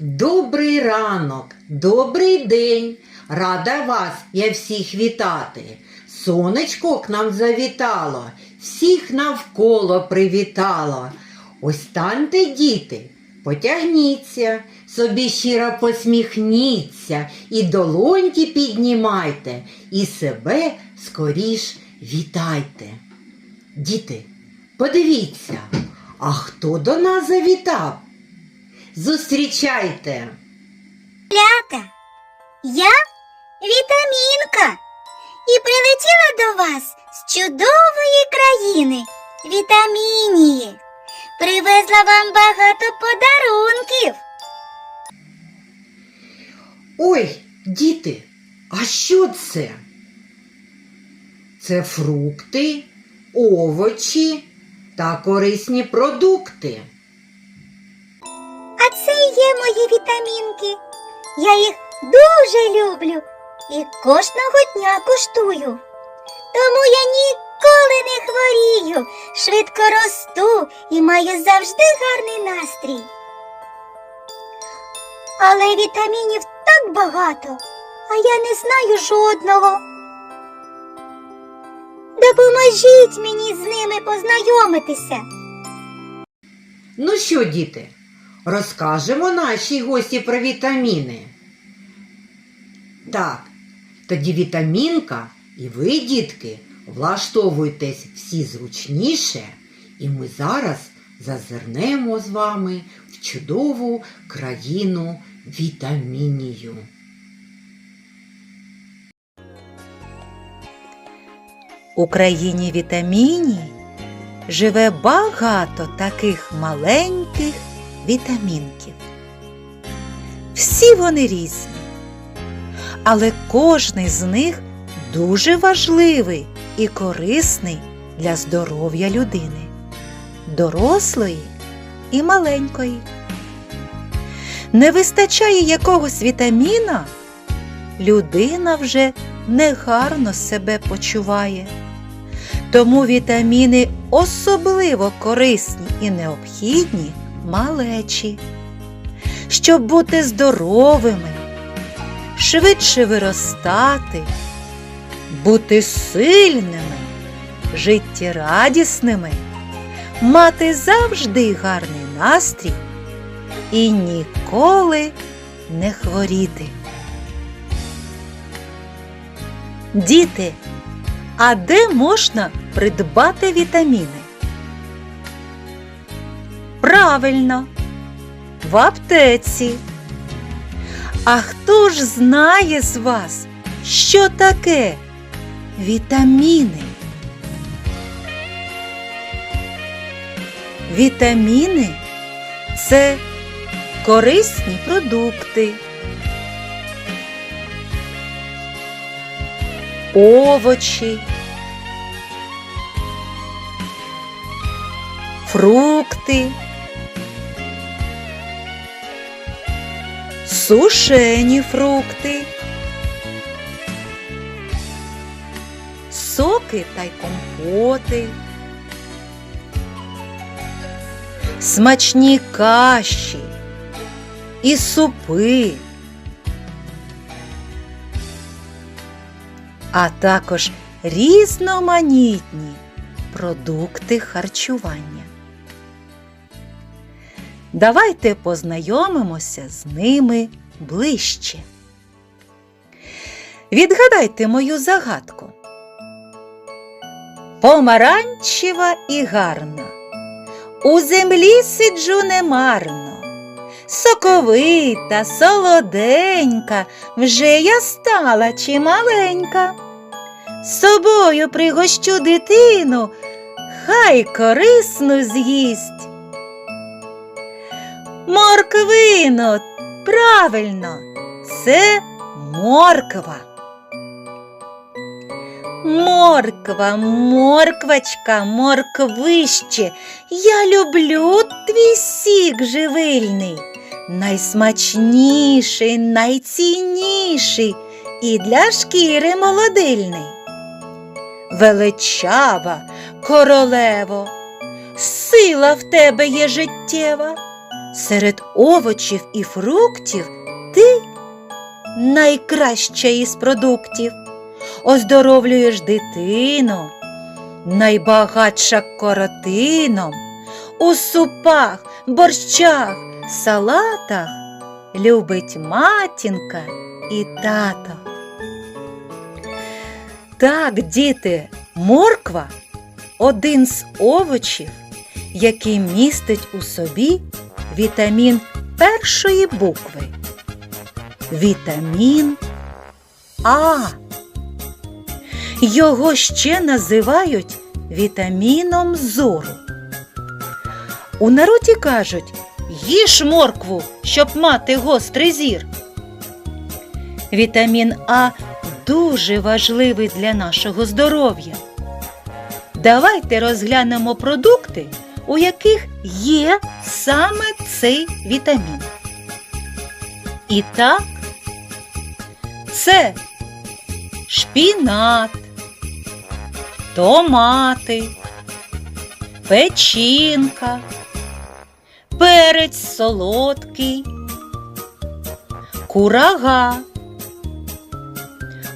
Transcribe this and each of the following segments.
Добрий ранок, добрий день. Рада вас я всіх вітати. Сонечко к нам завітало, всіх навколо привітало. Ось станьте, діти, потягніться, собі щиро посміхніться, і долоньки піднімайте, і себе скоріш вітайте. Діти, подивіться, а хто до нас завітав? Зустрічайте! Малята, я Вітамінка і прилетіла до вас з чудової країни Вітамінії. Привезла вам багато подарунків. Ой, діти, а що це? Це фрукти, овочі та корисні продукти. Мої вітамінки. Я їх дуже люблю і кожного дня куштую. Тому я ніколи не хворію, швидко росту і маю завжди гарний настрій. Але вітамінів так багато, а я не знаю жодного. Допоможіть мені з ними познайомитися. Ну що, діти, розкажемо нашій гості про вітаміни. Так, тоді вітамінка і ви, дітки, влаштовуйтесь всі зручніше, і ми зараз зазирнемо з вами в чудову країну вітамінію. У країні вітамінів живе багато таких маленьких вітамінків. Всі вони різні, але кожний з них дуже важливий і корисний для здоров'я людини, дорослої і маленької. Не вистачає якогось вітаміна, людина вже негарно себе почуває. Тому вітаміни особливо корисні і необхідні малечі, щоб бути здоровими, швидше виростати, бути сильними, життєрадісними, мати завжди гарний настрій і ніколи не хворіти. Діти, а де можна придбати вітаміни? Правильно, в аптеці. А хто ж знає з вас, що таке вітаміни? Вітаміни це корисні продукти. овочі, фрукти, сушені фрукти, соки та й компоти, смачні каші і супи. а також різноманітні продукти харчування. Давайте познайомимося з ними ближче. Відгадайте мою загадку. Помаранчева і гарна. У землі сиджу немарно. Соковита, солоденька, вже я стала чималенька. З собою пригощу дитину, хай корисну з'їсть. Морквино, правильно, це морква. Морква, морквочка, морквище, я люблю твій сік живильний, найсмачніший, найцінніший. І для шкіри молодильний. Величава, королево, сила в тебе є життєва, серед овочів і фруктів ти найкраща із продуктів. Оздоровлюєш дитину, найбагатша коротином, у супах, борщах, салатах любить матінка і тато. Так, діти, морква один з овочів, який містить у собі вітамін першої букви. Вітамін А. Його ще називають вітаміном зору. У народі кажуть, їж моркву, щоб мати гострий зір. Вітамін А дуже важливий для нашого здоров'я. Давайте розглянемо продукти, у яких є саме цей вітамін. І так, це шпінат, томати, печінка, перець солодкий, курага,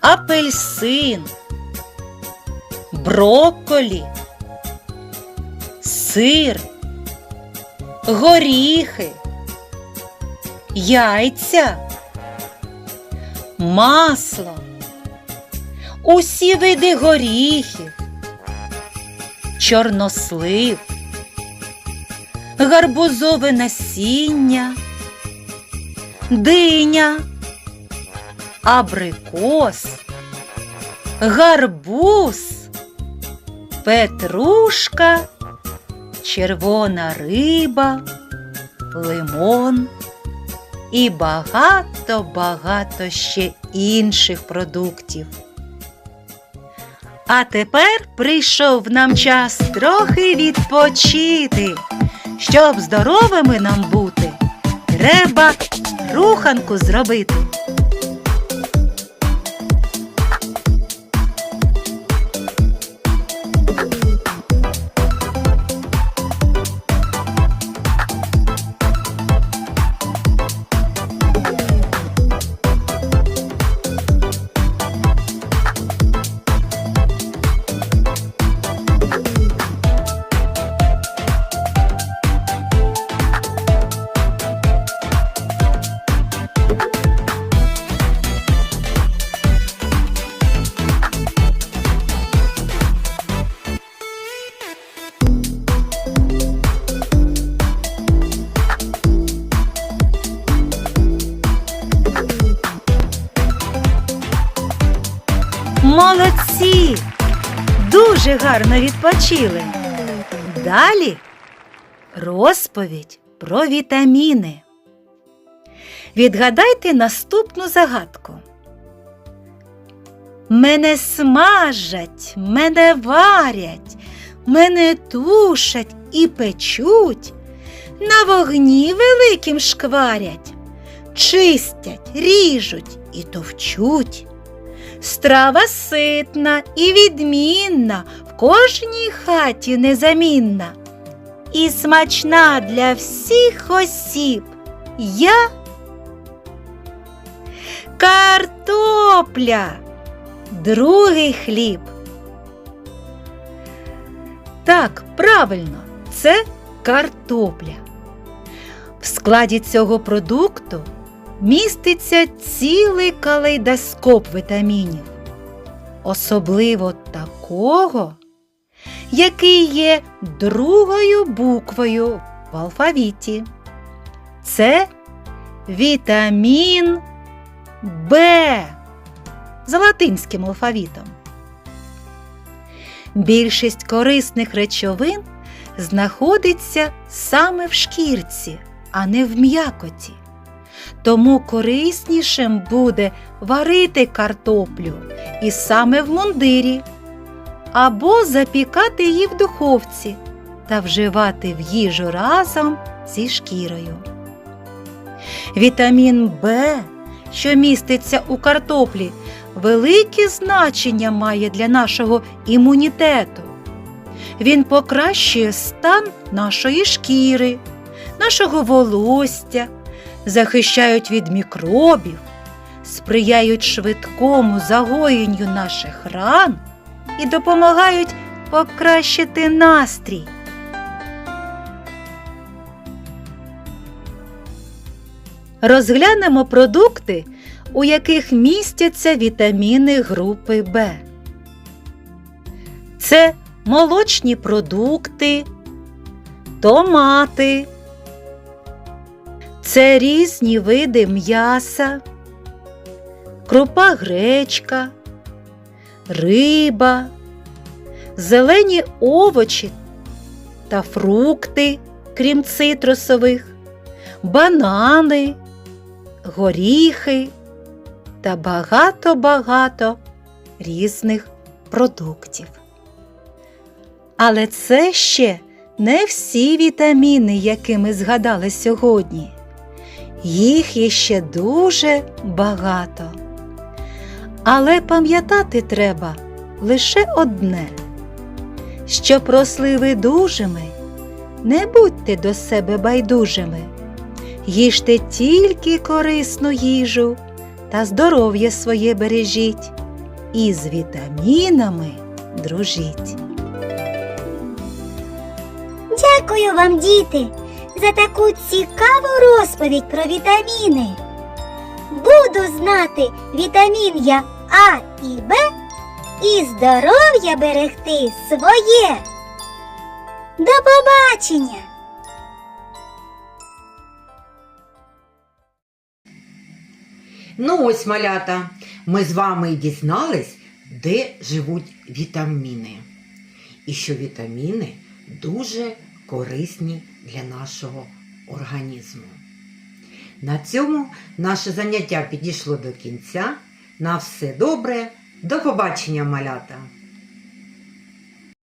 апельсин, брокколі, сир, горіхи, яйця, масло, усі види горіхів, чорнослив, гарбузове насіння, диня, абрикос, гарбуз, петрушка, червона риба, лимон і багато-багато ще інших продуктів. А тепер прийшов нам час трохи відпочити. Щоб здоровими нам бути, треба руханку зробити. Молодці! Дуже гарно відпочили. Далі розповідь про вітаміни. Відгадайте наступну загадку. Мене смажать, мене варять, мене тушать і печуть, на вогні великим шкварять, чистять, ріжуть і товчуть. Страва ситна і відмінна, в кожній хаті незамінна. І смачна для всіх осіб. Я картопля, другий хліб. Так, правильно, це картопля. В складі цього продукту міститься цілий калейдоскоп вітамінів, особливо такого, який є другою буквою в алфавіті. Це вітамін Б за латинським алфавітом. Більшість корисних речовин знаходиться саме в шкірці, а не в м'якоті. Тому кориснішим буде варити картоплю і саме в мундирі, або запікати її в духовці та вживати в їжу разом зі шкірою. Вітамін В, що міститься у картоплі, велике значення має для нашого імунітету. Він покращує стан нашої шкіри, нашого волосся, захищають від мікробів, сприяють швидкому загоєнню наших ран і допомагають покращити настрій. Розглянемо продукти, у яких містяться вітаміни групи В. Це молочні продукти, томати, це різні види м'яса, крупа гречка, риба, зелені овочі та фрукти, крім цитрусових, банани, горіхи та багато-багато різних продуктів. Але це ще не всі вітаміни, які ми згадали сьогодні. Їх є ще дуже багато. Але пам'ятати треба лише одне. Щоб росли ви дужими, не будьте до себе байдужими. Їжте тільки корисну їжу та здоров'я своє бережіть, і з вітамінами дружіть. Дякую вам, діти, за таку цікаву розповідь про вітаміни. Буду знати вітамін я А і Б і здоров'я берегти своє. До побачення! Ну ось, малята, ми з вами дізнались, де живуть вітаміни. І що вітаміни дуже корисні для нашого організму. На цьому наше заняття підійшло до кінця. На все добре. До побачення, малята!